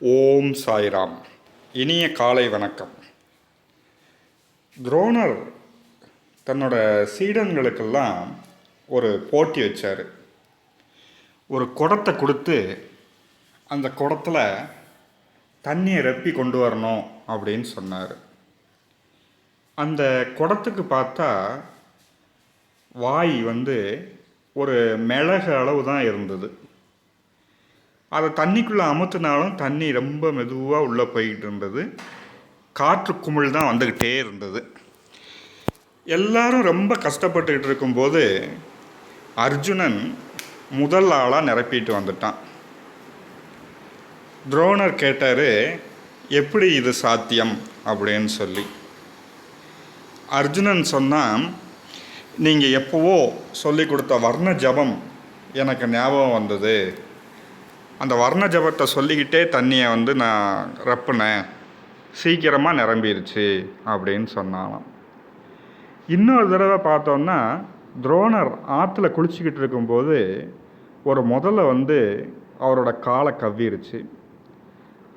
ஓம் சாய்ராம். இனிய காலை வணக்கம். துரோணர் தன்னோட சீடன்களுக்கெல்லாம் ஒரு போட்டி வச்சார். ஒரு குடத்தை கொடுத்து அந்த குடத்தில் தண்ணியை ரெப்பி கொண்டு வரணும் அப்படின்னு சொன்னார். அந்த குடத்துக்கு பார்த்தா வாய் வந்து ஒரு மிளகு அளவு தான் இருந்தது. அதை தண்ணிக்குள்ளே அமுத்தினாலும் தண்ணி ரொம்ப மெதுவாக உள்ளே போய்கிட்டு இருந்தது. காற்று குமிழ் தான் வந்துக்கிட்டே இருந்தது. எல்லாரும் ரொம்ப கஷ்டப்பட்டுக்கிட்டு இருக்கும்போது அர்ஜுனன் முதல் ஆளாக நிரப்பிட்டு வந்துட்டான். துரோணர் கேட்டார் எப்படி இது சாத்தியம்? அப்படின்னு சொல்லி. அர்ஜுனன் சொன்னான் நீங்கள் எப்போவோ சொல்லி கொடுத்த வர்ண ஜபம் எனக்கு ஞாபகம் வந்தது. அந்த வர்ண ஜபத்தை சொல்லிக்கிட்டே தண்ணியை வந்து நான் ரப்புனேன். சீக்கிரமாக நிரம்பிருச்சு அப்படின்னு சொன்னாலாம். இன்னொரு தடவை பார்த்தோம்னா துரோணர் ஆற்றுல குளிச்சுக்கிட்டு இருக்கும்போது ஒரு முதல்ல வந்து அவரோட காலை கவ்விருச்சு.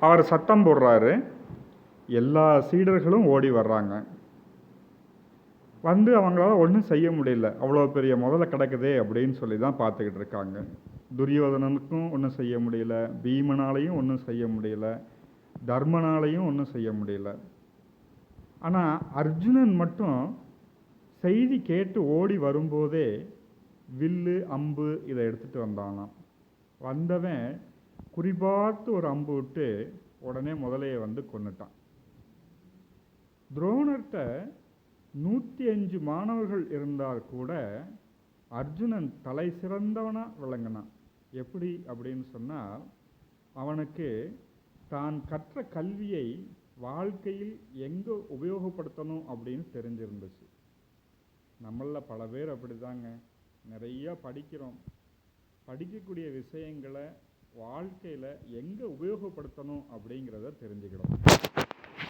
அவர் சத்தம் போடுறாரு. எல்லா சீடர்களும் ஓடி வர்றாங்க. வந்து அவங்களால ஒன்றும் செய்ய முடியல. அவ்வளோ பெரிய முதல்ல கிடக்குதே அப்படின்னு சொல்லி தான் பார்த்துக்கிட்டு இருக்காங்க. துரியோதனனுக்கும் ஒன்றும் செய்ய முடியல. பீமனாலையும் ஒன்றும் செய்ய முடியல. தர்மனாலையும் ஒன்றும் செய்ய முடியல. ஆனால் அர்ஜுனன் மட்டும் செய்தி கேட்டு ஓடி வரும்போதே வில்லு அம்பு இதை எடுத்துகிட்டு வந்தானாம். வந்தவன் குறிபார்த்து ஒரு அம்பு விட்டு உடனே முதலையை வந்து கொண்டுட்டான் துரோணர்கிட்ட நூற்றி அஞ்சு மாணவர்கள் இருந்தால் கூட அர்ஜுனன் தலை சிறந்தவனாக விளங்கினான். எப்படி அப்படின்னு சொன்னால் அவனுக்கு தான் கற்ற கல்வியை வாழ்க்கையில் எங்கே உபயோகப்படுத்தணும் அப்படின்னு தெரிஞ்சிருந்துச்சு. நம்மளில் பல பேர் அப்படி தாங்க நிறையா படிக்கிறோம். படிக்கக்கூடிய விஷயங்களை வாழ்க்கையில் எங்கே உபயோகப்படுத்தணும் அப்படிங்கிறத தெரிஞ்சுக்கிறோம்